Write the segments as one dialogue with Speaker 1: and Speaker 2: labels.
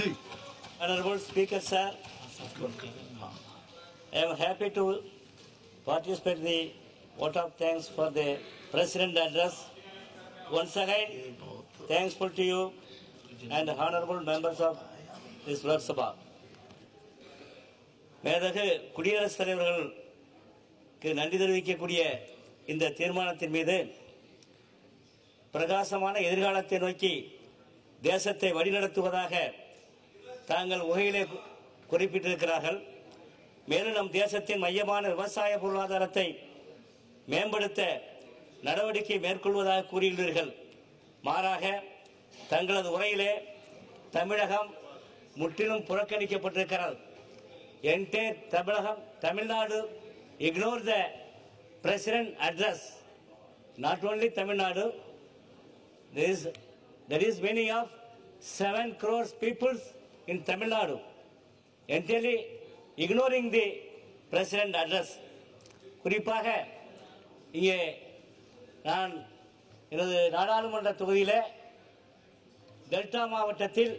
Speaker 1: Ji
Speaker 2: Honorable Speaker, sir, I am happy to participate in the vote of thanks for the President address. Once again, thankful to you and honorable members of this Lok Sabha. மேதகு குடியரசுத் தலைவர்களுக்கு நன்றி தெரிவிக்கக்கூடிய இந்த தீர்மானத்தின் மீது பிரகாசமான எதிர்காலத்தை நோக்கி தேசத்தை வழிநடத்துவதாக தாங்கள் உகையிலே கு- குறிப்பிட்டிருக்கிறார்கள். மேலும் நம் தேசத்தின் மையமான விவசாய பொருளாதாரத்தை மேம்படுத்த நடவடிக்கை மேற்கொள்வதாக கூறியுள்ளீர்கள். மாறாக தங்களது உரையிலே தமிழகம் முற்றிலும் புறக்கணிக்கப்பட்டிருக்கிறது. என்டே தமிழகம் Tamil Nadu ignore the president address. Not only Tamil Nadu there is there is meaning of 7 crores peoples in Tamil Nadu. Entirely ignoring the president address. குறிப்பாக இங்கே நான் எனது நாடாளுமன்ற தொகுதியில் டெல்டா மாவட்டத்தில்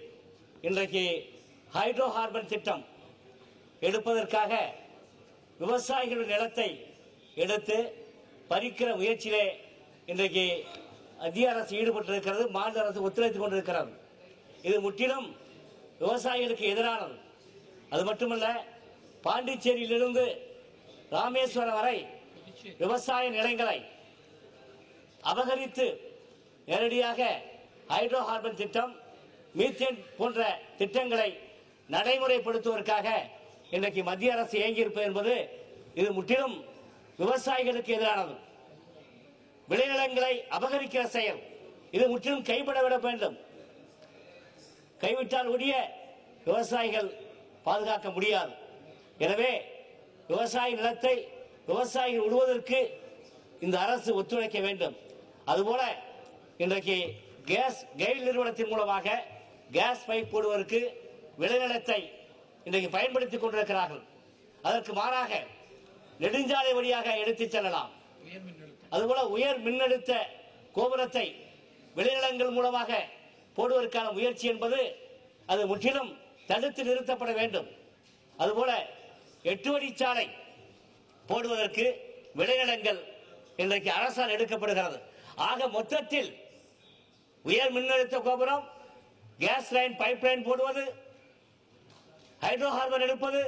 Speaker 2: இன்றைக்கு ஹைட்ரோ கார்பன் திட்டம் எடுப்பதற்காக விவசாயிகளின் நிலத்தை எடுத்து பறிக்கிற முயற்சியிலே இன்றைக்கு மத்திய அரசு ஈடுபட்டிருக்கிறது மாநில அரசு ஒத்துழைத்துக் கொண்டிருக்கிறது. இது முற்றிலும் விவசாயிகளுக்கு எதிரானது. அது மட்டுமல்ல பாண்டிச்சேரியிலிருந்து ராமேஸ்வரம் வரை விவசாய நிலங்களை அபகரித்து நேரடியாக ஹைட்ரோ கார்பன் திட்டம் மீத்தேன் போன்ற திட்டங்களை நடைமுறைப்படுத்துவதற்காக இன்றைக்கு மத்திய அரசு இயங்கியிருப்பது என்பது இது முற்றிலும் விவசாயிகளுக்கு எதிரானது. விளைநிலங்களை அபகரிக்கிற செயல் இது முற்றிலும் கைப்பட விட வேண்டும். கைவிட்டால் ஒழிய விவசாயிகள் பாதுகாக்க முடியாது. எனவே விவசாய நிலத்தை விவசாயிகள் விடுவதற்கு இந்த அரசு ஒத்துழைக்க வேண்டும். அதுபோல இன்றைக்கு கேஸ் கெயில் நிறுவனத்தின் மூலமாக கேஸ் பைப் போடுவதற்கு விளைநிலத்தை இன்றைக்கு பயன்படுத்திக் கொண்டிருக்கிறார்கள். அதற்கு மாறாக நெடுஞ்சாலை வழியாக எடுத்துச் செல்லலாம். அதுபோல உயர் மின்னழுத்த கோபுரத்தை விளைநிலங்கள் மூலமாக போடுவதற்கான முயற்சி என்பது அது முற்றிலும் தடுத்து நிறுத்தப்பட வேண்டும். அதுபோல எட்டு வழிச்சாலை போடுவதற்கு விளைநிலங்கள் இன்றைக்கு அரசால் எடுக்கப்படுகிறது. ஆக மொத்தத்தில் உயர் மின்னழுத்த கோபுரம் கேஸ் லைன் பைப் லைன் போடுவது ஹைட்ரோ கார்பன் எடுப்பது